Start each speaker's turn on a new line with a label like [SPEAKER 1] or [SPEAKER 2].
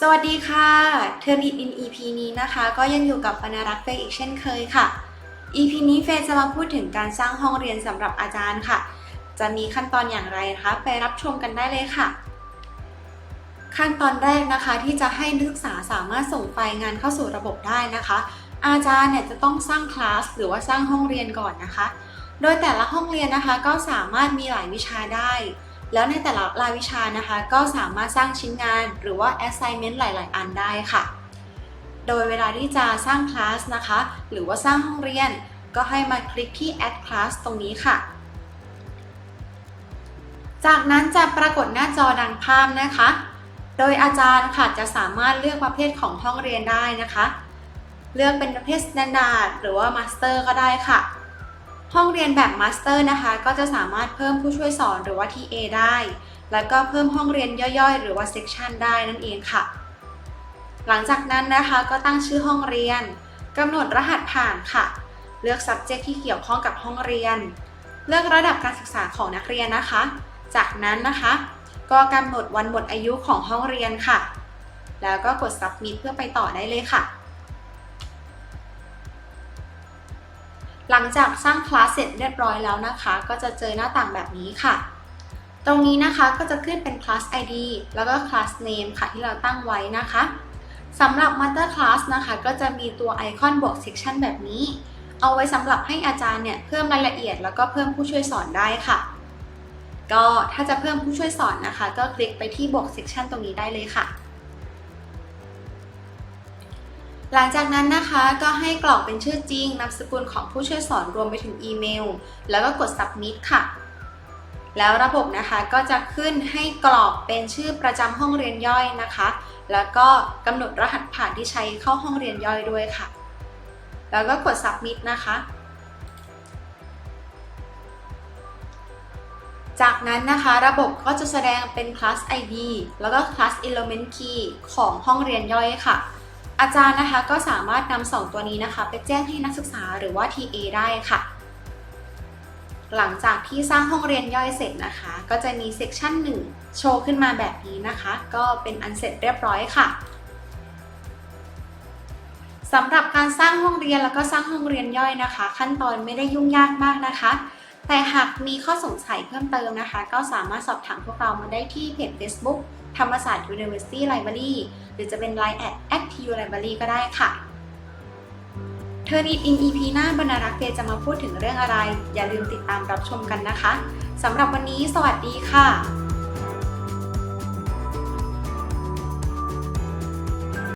[SPEAKER 1] สวัสดีค่ะเทอรีอิน EP นี้นะคะ ก็ยังอยู่กับปนรักเฟยอีกเช่นเคยค่ะ EP นี้เฟยจะมาพูดถึงการสร้างห้องเรียนสำหรับอาจารย์ค่ะ จะมีขั้นตอนอย่างไรนะคะ ไปรับชมกันได้เลยค่ะ ขั้นตอนแรกนะคะที่จะให้นักศึกษาสามารถส่งไฟล์งานเข้าสู่ระบบได้นะคะ อาจารย์เนี่ยจะต้องสร้างคลาสหรือว่าสร้างห้องเรียนก่อนนะคะ โดยแต่ละห้องเรียนนะคะก็สามารถมีหลายวิชาได้ แล้วในแต่ละรายวิชานะคะ ก็สามารถสร้างชิ้นงานหรือว่า assignment หลาย ๆ อันได้ค่ะ โดยเวลาที่จะสร้างคลาสนะคะ หรือว่าสร้างห้องเรียน ก็ให้มาคลิกที่ add class ตรงนี้ค่ะ จากนั้นจะปรากฏหน้าจอดังภาพนะคะ โดยอาจารย์ค่ะจะสามารถเลือกประเภทของห้องเรียนได้นะคะ เลือกเป็นประเภท standard หรือว่า master ก็ได้ค่ะ ห้องเรียนแบบมาสเตอร์นะคะ ก็จะสามารถเพิ่มผู้ช่วยสอนหรือว่า TA ได้ แล้วก็เพิ่มห้องเรียนย่อยๆ หรือว่าเซกชันได้นั่นเองค่ะ หลังจากนั้นนะคะก็ตั้งชื่อห้องเรียนกำหนดรหัสผ่านค่ะ เลือก subject ที่เกี่ยวข้องกับห้องเรียน เลือกระดับการศึกษาของนักเรียนนะคะ จากนั้นนะคะ ก็กำหนดวันหมดอายุของห้องเรียนค่ะ แล้วก็กด submit เพื่อไปต่อได้เลยค่ะ หลังจากสร้างคลาสเสร็จเรียบร้อยแล้วนะคะ ก็จะเจอหน้าต่างแบบนี้ค่ะ ตรงนี้นะคะก็จะขึ้นเป็นคลาส ID แล้วก็คลาส name ค่ะที่เราตั้งไว้นะคะสำหรับ Master Class นะคะ ก็จะมีตัวไอคอนบวก Section แบบนี้ เอาไว้สำหรับให้อาจารย์เนี่ยเพิ่มรายละเอียดแล้วก็เพิ่มผู้ช่วยสอนได้ค่ะ ก็ถ้าจะเพิ่มผู้ช่วยสอนนะคะ ก็คลิกไปที่บวก Section ตรงนี้ได้เลยค่ะ หลังจากนั้นนะคะก็ให้กรอกเป็นชื่อจริงนามสกุลของผู้ช่วยสอนรวมไปถึงอีเมล แล้วก็กด submit ค่ะ แล้วระบบนะคะก็จะขึ้นให้กรอกเป็นชื่อประจำห้องเรียนย่อยนะคะ แล้วก็กำหนดรหัสผ่านที่ใช้เข้าห้องเรียนย่อยด้วยค่ะ แล้วก็กด submit นะคะจากนั้นนะคะระบบก็จะแสดงเป็น class ID แล้วก็ class element key ของห้องเรียนย่อยค่ะ อาจารย์นะคะก็สามารถนำสองตัวนี้นะคะ ไปแจ้งให้นักศึกษาหรือว่า TA ได้ค่ะ หลังจากที่สร้างห้องเรียนย่อยเสร็จนะคะ ก็จะมีเซกชัน1 โชว์ขึ้นมาแบบนี้นะคะ ก็เป็นอันเสร็จเรียบร้อยค่ะสำหรับการสร้างห้องเรียนแล้วก็สร้างห้องเรียนย่อยนะคะ ขั้นตอนไม่ได้ยุ่งยากมากนะคะ แต่หากมีข้อสงสัยเพิ่มเติมนะคะ ก็สามารถสอบถามพวกเรามาได้ที่เพจ Facebook ธรรมศาสตร์ University Library หรือจะเป็น Line at actu library ก็ได้ค่ะเทอร์นิดอิน EP หน้าบรรณารักษ์เฟย์จะมาพูดถึงเรื่องอะไร อย่าลืมติดตามรับชมกันนะคะสำหรับวันนี้สวัสดีค่ะ